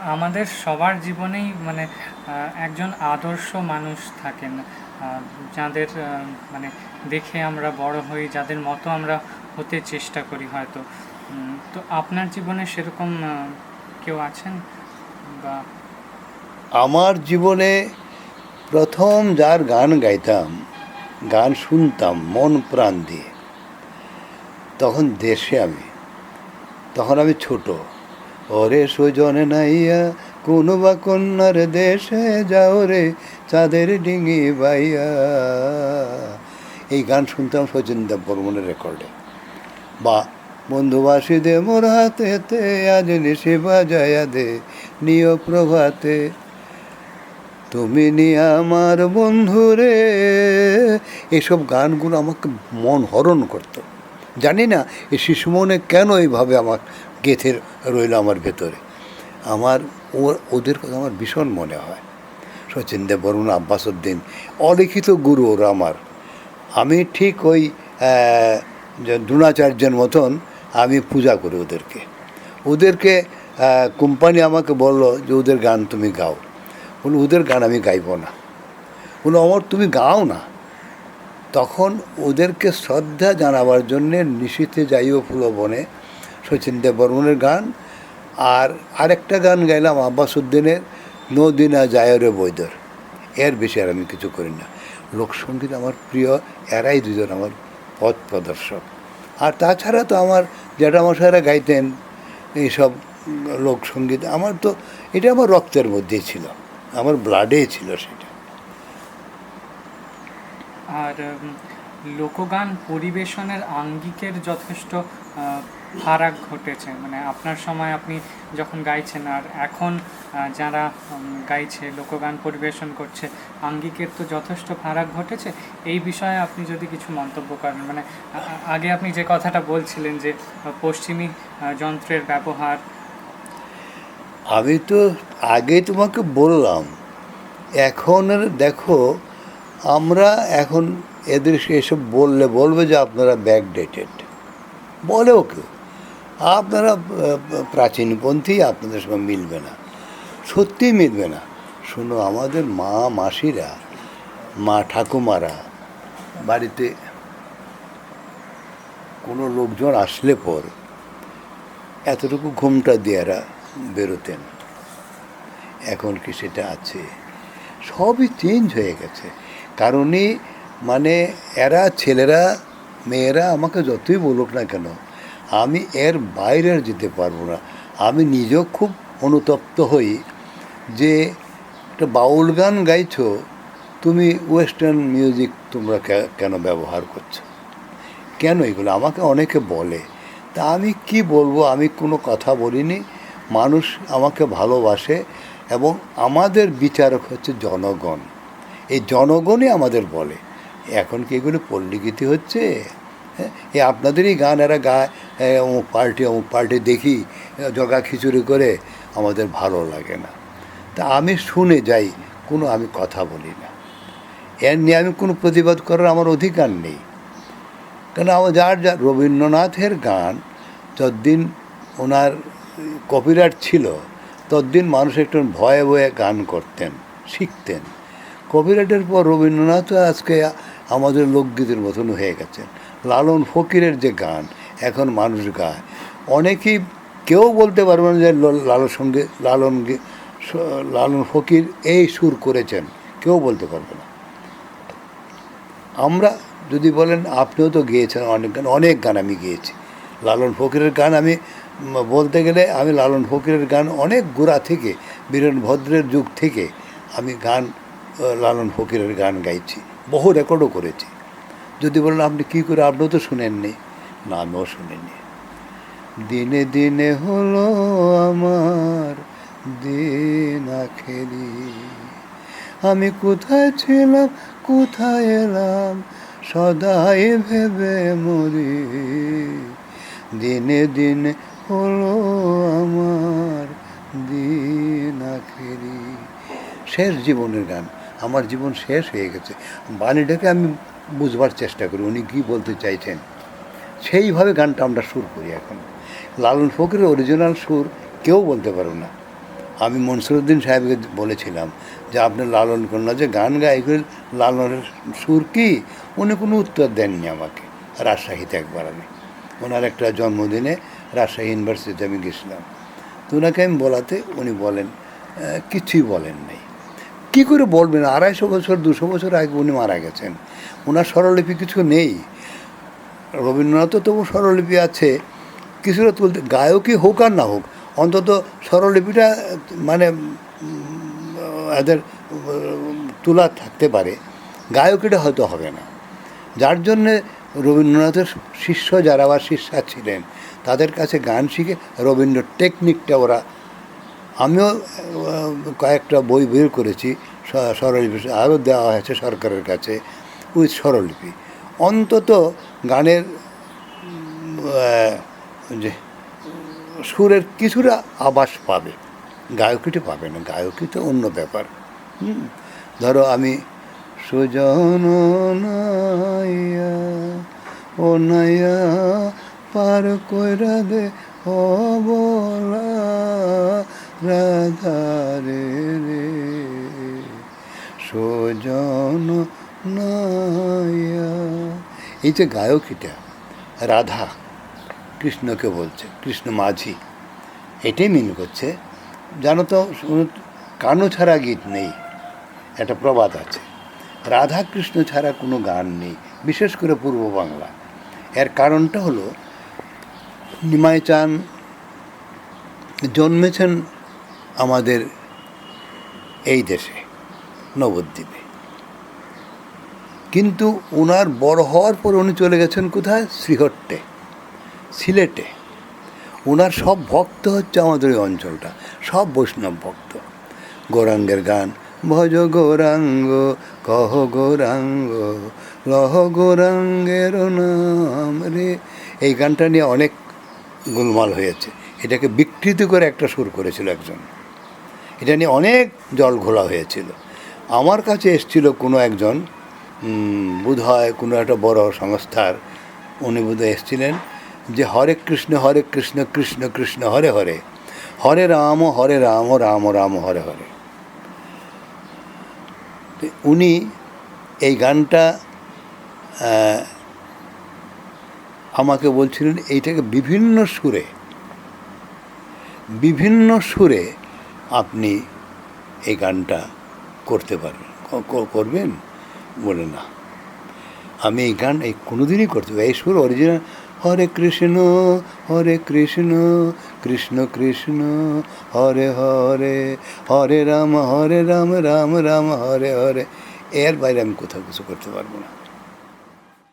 আমাদের সবার জীবনেই মানে একজন আদর্শ মানুষ থাকেন। যাদের মানে দেখে আমরা বড় হই, যাদের মতো আমরা হতে চেষ্টা করি হয়তো। তো আপনার জীবনে সেরকম কেউ আছেন? বা আমার জীবনে প্রথম যার গান গাইতাম, গান শুনতাম, মন প্রাণ দিয়ে, তখন দেশে আমি, তখন আমি ছোট। ওরে সুজনে নাইয়া, কোন বা কন্যার দেশে যাও রে, চাঁদের ডিঙি বাইয়া। এই গান শুনতাম শচীন দেব বর্মনের রেকর্ডে। বা বন্ধুবাসী দে মোর হাতেতে আজ নিশি বাজায়া দে নিয় প্রভাতে। তুমি নি আমার বন্ধুরে এসব গানগুলো আমাকে মন হরণ করতো। জানি না, এই শিশু মনে কেন এইভাবে আমার গেথে রইল আমার ভেতরে। আমার ও, ওদের কথা আমার ভীষণ মনে হয়। সচিন দেব বরুণ আব্বাস উদ্দিন অলিখিত গুরু ওরা আমার। আমি ঠিক ওই দ্রোণাচার্যের মতন আমি পূজা করি ওদেরকে। ওদেরকে কোম্পানি আমাকে বলল যে, ওদের গান তুমি গাও। বলো ওদের গান আমি গাইব না। বলো আমার তুমি গাও না? তখন ওদেরকে শ্রদ্ধা জানাবার জন্যে নিশীতে যাইও ফুল বনে শচীন দেব বর্মনের গান। আর আরেকটা গান গাইলাম আব্বাস উদ্দিনের নদিনা জায়রে বৈদর। এর বেশি আর আমি কিছু করি না। লোকসঙ্গীত আমার প্রিয়, এরাই দুজন আমার পথ প্রদর্শক। আর তাছাড়া তো আমার জ্যাঠামশাইরা গাইতেন এইসব লোকসঙ্গীত। আমার তো, এটা আমার রক্তের মধ্যেই ছিল। আমার ব্লাডেই ছিল সেটা। আর লোকগান পরিবেশনের আঙ্গিকের যথেষ্ট ফারাক ঘটেছে। মানে আপনার সময় আপনি যখন গাইছেন, আর এখন যারা গাইছে, লোকগান পরিবেশন করছে, আঙ্গিকের তো যথেষ্ট ফারাক ঘটেছে। এই বিষয়ে আপনি যদি কিছু মন্তব্য করেন মানে আগে আপনি যে কথাটা বলছিলেন যে, পশ্চিমী যন্ত্রের ব্যবহার। আমি তো আগে তোমাকে বললাম, এখন দেখো, আমরা এখন এদের এসব বললে বলবে যে আপনারা ব্যাকডেটেড বলেও কেউ। আপনারা প্রাচীনপন্থী আপনাদের সঙ্গে মিলবে না। সত্যিই মিলবে না। শোনো, আমাদের মা, মাসিরা, মা ঠাকুমারা বাড়িতে কোনো লোকজন আসলে পর এতটুকু ঘুমটা দিয়ে এরা বেরোতেন। এখন কি সেটা আছে? সবই চেঞ্জ হয়ে গেছে। কারণই মানে এরা ছেলেরা, মেয়েরা আমাকে যতই বলুক না কেন আমি এর বাইরে আর যেতে পারব না। আমি নিজেও খুব অনুতপ্ত হই যে একটা বাউল গান গাইছো, তুমি ওয়েস্টার্ন মিউজিক তোমরা কেন ব্যবহার করছ? কেন এগুলো? আমাকে অনেকে বলে। তা আমি কি বলব? আমি কোনো কথা বলিনি। মানুষ আমাকে ভালোবাসে এবং আমাদের বিচারক হচ্ছে জনগণ। এই জনগণই আমাদের বলে। এখন কি এগুলো পল্লীগীতি হচ্ছে? হ্যাঁ আপনাদেরই গান, এরা গায়। অমুক পার্টি অমুক পার্টি দেখি জগা খিচুড়ি করে আমাদের ভালো লাগে না। তা আমি শুনে যাই, কোনো আমি কথা বলি না। এর নিয়ে আমি কোনো প্রতিবাদ করার আমার অধিকার নেই। কেন আমার যার যা, রবীন্দ্রনাথের গান, যতদিন ওনার কপিরাইট ছিল, ততদিন মানুষ একটু ভয়ে ভয়ে গান করতেন, শিখতেন। কপিরাইটের পর রবীন্দ্রনাথও আজকে আমাদের লোকগীতের মতন হয়ে গেছেন। লালন ফকিরের যে গান, এখন মানুষ গায়। অনেকেই কেউ বলতে পারবে না যে লালন সঙ্গে, লালন লালন ফকির এই সুর করেছেন। কেউ বলতে পারবে না। আমরা যদি বলেন, আপনিও তো গেয়েছেন অনেক গান অনেক গান আমি গেয়েছি। লালন ফকিরের গান আমি বলতে গেলে আমি লালন ফকিরের গান অনেক গোড়া থেকে, বীরেন ভদ্রের যুগ থেকে আমি গান লালন ফকিরের গান গাইছি। বহু রেকর্ডও করেছি। যদি বলেন আপনি কী করে আপনিও তো শুনেননি? না, আমিও শুনিনি। দিনে দিনে হলো আমার দিন আখেরি। আমি কোথায় ছিলাম, কোথায় এলাম, সদাই ভেবে মরি। দিনে দিনে হলো আমার দিন আখেরি। শেষ জীবনের গান। আমার জীবন শেষ হয়ে গেছে। বাণীটাকে আমি বুঝবার চেষ্টা করি, উনি কী বলতে চাইছেন। সেইভাবে গানটা আমরা সুর করি এখন। লালন ফকিরের অরিজিনাল সুর কেউ বলতে পারবে না। আমি মনসুরুদ্দিন সাহেবকে বলেছিলাম যে আপনি লালন কন্যা যে গান গায় লালনের সুর কি? উনি কোনো উত্তর দেননি আমাকে। রাজশাহীতে একবার আমি। ওনার একটা জন্মদিনে রাজশাহী ইউনিভার্সিটিতে আমি গেছিলাম। তো ওনাকে আমি বলাতে উনি বলেন কিছুই বলেন নাই। কী করে বলবেন? আড়াইশো বছর, দুশো বছর আগে উনি মারা গেছেন। ওনার স্বরলিপি কিছু নেই। রবীন্দ্রনাথও তবু স্বরলিপি আছে। কিছুটা তুলতে গায়কই হোক আর না হোক, অন্তত স্বরলিপিটা মানে এদের, তোলা থাকতে পারে। গায়কিটা হয়তো হবে না। যার জন্যে রবীন্দ্রনাথের শিষ্য যারা আবার শিষ্যা ছিলেন, তাদের কাছে গান শিখে রবীন্দ্র টেকনিকটা ওরা আমিও কয়েকটা বই বের করেছি স্বরলিপি, আরও দেওয়া হয়েছে সরকারের কাছে, উইথ স্বরলিপি অন্তত গানের যে, সুরের কিছুটা আবাস পাবে গায়কিটা পাবে না, গায়কি তো অন্য ব্যাপার হুম। ধরো আমি, সুজন ও নাইয়া, পার কইরা দে ও বলা রাধারে রে। সুজন নাইয়া এই যে গায়কিটা রাধা, কৃষ্ণকে বলছে, কৃষ্ণ মাঝি, এটাই মিন করছে। জানো তো কানো ছাড়া গীত নেই, একটা প্রবাদ আছে। রাধা কৃষ্ণ ছাড়া কোনো গান নেই, বিশেষ করে পূর্ব বাংলা। এর কারণটা হলো, নিমাই চান জন্মেছেন আমাদের এই দেশে, নবদ্বীপে। কিন্তু ওনার বড় হওয়ার পর উনি চলে গেছেন কোথায়? শ্রীহট্টে, সিলেটে। ওনার সব ভক্ত হচ্ছে আমাদের ওই অঞ্চলটা, সব বৈষ্ণব ভক্ত। গৌরাঙ্গের গান, ভজ গৌরাঙ্গ, কহ গৌরাঙ্গ, রহ গৌরাঙ্গের নাম রে। এই গানটা নিয়ে অনেক গোলমাল হয়েছে। এটাকে বিকৃতি করে একটা সুর করেছিল একজন। এটা নিয়ে অনেক জল ঘোলা হয়েছিল। আমার কাছে এসছিল কোনো একজন বোধ হয় কোনো একটা বড় সংস্থার, উনি বোধ এসছিলেন যে হরে কৃষ্ণ হরে কৃষ্ণ কৃষ্ণ কৃষ্ণ, হরে হরে। হরে রাম হরে রাম রাম রাম, হরে হরে। উনি এই গানটা আমাকে বলছিলেন, এইটাকে বিভিন্ন সুরে বিভিন্ন সুরে আপনি এই গানটা করতে পারবেন করবেন? বলে না। আমি এই গান এই কোনোদিনই করতে পারি এই সুর অরিজিনাল হরে কৃষ্ণ হরে কৃষ্ণ কৃষ্ণ কৃষ্ণ, হরে হরে হরে রাম হরে রাম রাম রাম, হরে হরে। এর বাইরে আমি কোথাও কিছু করতে পারব না।